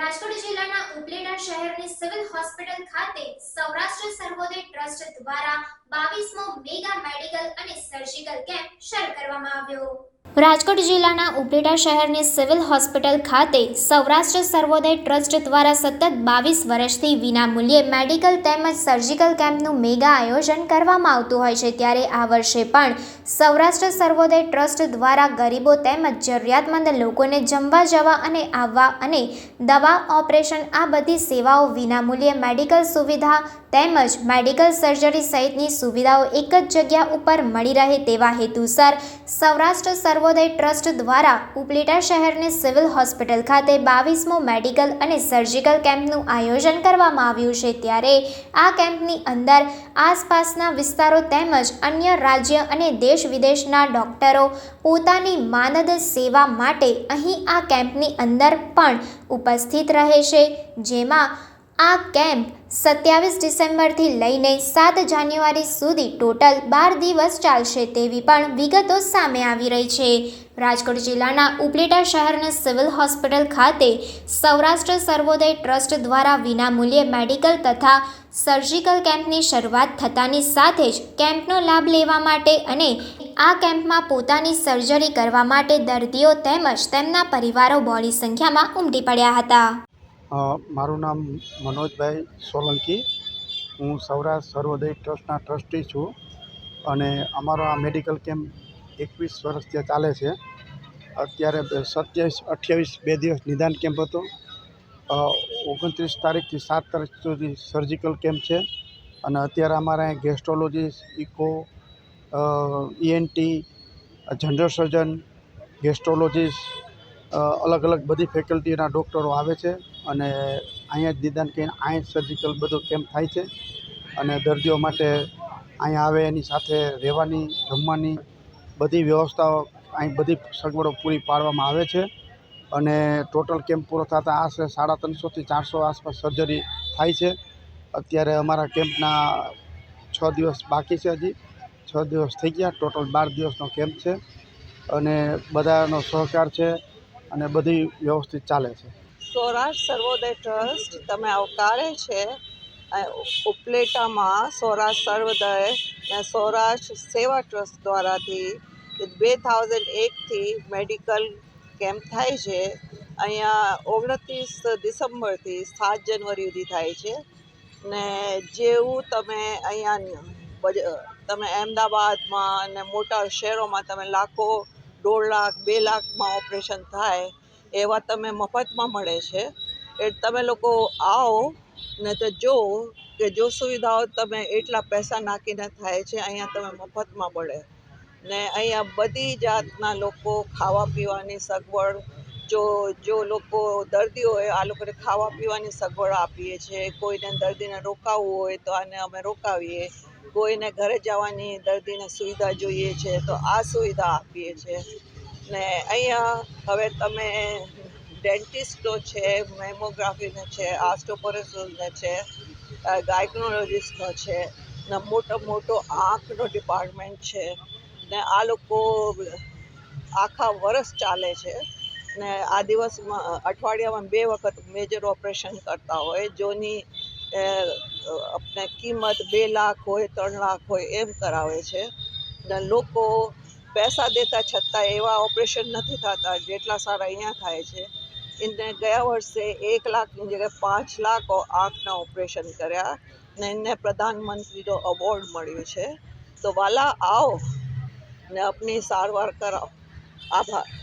રાજકોટ જિલ્લાના ઉપલેટા શહેરની civil hospital ખાતે સૌરાષ્ટ્ર સર્વોદય ટ્રસ્ટ દ્વારા બાવીસમો મેગા મેડિકલ અને સર્જિકલ કેમ્પ શરૂ કરવામાં આવ્યો. રાજકોટ જિલ્લાના ઉપલેટા શહેરની સિવિલ હોસ્પિટલ ખાતે સૌરાષ્ટ્ર સર્વોદય ટ્રસ્ટ દ્વારા સતત બાવીસ વર્ષથી વિનામૂલ્યે મેડિકલ તેમજ સર્જિકલ કેમ્પનું મેગા આયોજન કરવામાં આવતું હોય છે. ત્યારે આ વર્ષે પણ સૌરાષ્ટ્ર સર્વોદય ટ્રસ્ટ દ્વારા ગરીબો તેમજ જરૂરિયાતમંદ લોકોને જમવા, જવા અને આવવા અને દવા, ઓપરેશન આ બધી સેવાઓ વિનામૂલ્યે મેડિકલ સુવિધા તેમજ મેડિકલ સર્જરી સહિતની સુવિધાઓ એક જ જગ્યા ઉપર મળી રહે તેવા હેતુસર સૌરાષ્ટ્ર સર્વોદય ટ્રસ્ટ દ્વારા ઉપલેટા શહેરની સિવિલ હોસ્પિટલ ખાતે બાવીસમો મેડિકલ અને સર્જિકલ કેમ્પનું આયોજન કરવામાં આવ્યું છે. ત્યારે આ કેમ્પની અંદર આસપાસના વિસ્તારો તેમજ અન્ય રાજ્ય અને દેશ વિદેશના ડોક્ટરો પોતાની માનદ સેવા માટે અહીં આ કેમ્પની અંદર પણ ઉપસ્થિત રહે છે. જેમાં આ કેમ્પ સત્યાવીસ ડિસેમ્બરથી લઈને સાત જાન્યુઆરી સુધી ટોટલ બાર દિવસ ચાલશે તેવી પણ વિગતો સામે આવી રહી છે. રાજકોટ જિલ્લાના ઉપલેટા શહેરના સિવિલ હોસ્પિટલ ખાતે સૌરાષ્ટ્ર સર્વોદય ટ્રસ્ટ દ્વારા વિનામૂલ્યે મેડિકલ તથા સર્જિકલ કેમ્પની શરૂઆત થતાની સાથે જ કેમ્પનો લાભ લેવા માટે અને આ કેમ્પમાં પોતાની સર્જરી કરવા માટે દર્દીઓ તેમજ તેમના પરિવારો બહોળી સંખ્યામાં ઉમટી પડ્યા હતા. મારું નામ મનોજભાઈ સોલંકી. હું સૌરાષ્ટ્ર સર્વોદય ટ્રસ્ટના ટ્રસ્ટી છું અને અમારો આ મેડિકલ કેમ્પ એકવીસ વર્ષથી ચાલે છે. અત્યારે સત્યાવીસ, અઠ્યાવીસ બે દિવસ નિદાન કેમ્પ હતો. ઓગણત્રીસ તારીખથી સાત તારીખ સુધી સર્જિકલ કેમ્પ છે. અને અત્યારે અમારે અહીં gastrologist echo ENT general surgeon gastrologist અલગ અલગ બધી ફેકલ્ટીના ડૉક્ટરો આવે છે. અને અહીંયા જ નિદાન કરીને અહીં સર્જિકલ બધો કેમ્પ થાય છે. અને દર્દીઓ માટે અહીંયા આવે એની સાથે રહેવાની, જમવાની બધી વ્યવસ્થાઓ, અહીં બધી સગવડો પૂરી પાડવામાં આવે છે. અને ટોટલ કેમ્પ પૂરો થતાં આશરે સાડા ત્રણસોથી ચારસો આસપાસ સર્જરી થાય છે. અત્યારે અમારા કેમ્પના છ દિવસ બાકી છે હજી. છ દિવસ થઈ ગયા, ટોટલ બાર દિવસનો કેમ્પ છે અને બધાનો સહકાર છે અને બધી વ્યવસ્થિત ચાલે છે. સૌરાષ્ટ્ર સર્વોદય ટ્રસ્ટ તમે આવકારે છે ઉપલેટામાં સૌરાષ્ટ્ર સર્વોદય અને સૌરાષ્ટ્ર સેવા ટ્રસ્ટ દ્વારાથી બે થાઉઝન્ડ એકથી મેડિકલ કેમ્પ થાય છે? અહીંયા ઓગણત્રીસ ડિસેમ્બરથી સાત જાન્યુઆરી સુધી થાય છે. ને જેવું તમે અહીંયા તમે અમદાવાદમાં અને મોટા શહેરોમાં તમે લાખો, દોઢ લાખ, બે લાખમાં ઓપરેશન થાય, એવા તમે મફતમાં મળે છે. એ તમે લોકો આવો, ને તો જો કે જો સુવિધાઓ તમે એટલા પૈસા નાખીને થાય છે, અહીંયા તમે મફતમાં મળે. ને અહીંયા બધી જાતના લોકો ખાવા પીવાની સગવડ, જો જો લોકો દર્દીઓ હોય, આ લોકોને ખાવા પીવાની સગવડ આપીએ છીએ. કોઈને દર્દીને રોકાવવું હોય તો આને અમે રોકાવીએ. કોઈને ઘરે જવાની દર્દીને સુવિધા જોઈએ છે તો આ સુવિધા આપીએ છીએ. ને અહીંયા હવે તમે ડેન્ટિસ્ટો છે, મેમોગ્રાફીનો છે, આસ્ટોપોરેસિસનો છે ગાયક્નોલોજીસ્ટનો છે, ને મોટો મોટો આંખનો ડિપાર્ટમેન્ટ છે. ને આ લોકો આખા વર્ષ ચાલે છે. ને આ દિવસમાં અઠવાડિયામાં બે વખત મેજર ઓપરેશન કરતા હોય, જોની આપણે કિંમત બે લાખ હોય, ત્રણ લાખ હોય એમ કરાવે છે. ને લોકો પૈસા દેતા છતાં એવા ઓપરેશન નથી થતા જેટલા સારા અહીંયા થાય છે. એને ગયા વર્ષે એક લાખની જગ્યાએ પાંચ લાખ આંખના ઓપરેશન કર્યા ને એને પ્રધાનમંત્રીનો અવોર્ડ મળ્યો છે. તો વાલા, આવો. ને આપની સારવાર કરાવો. આભાર.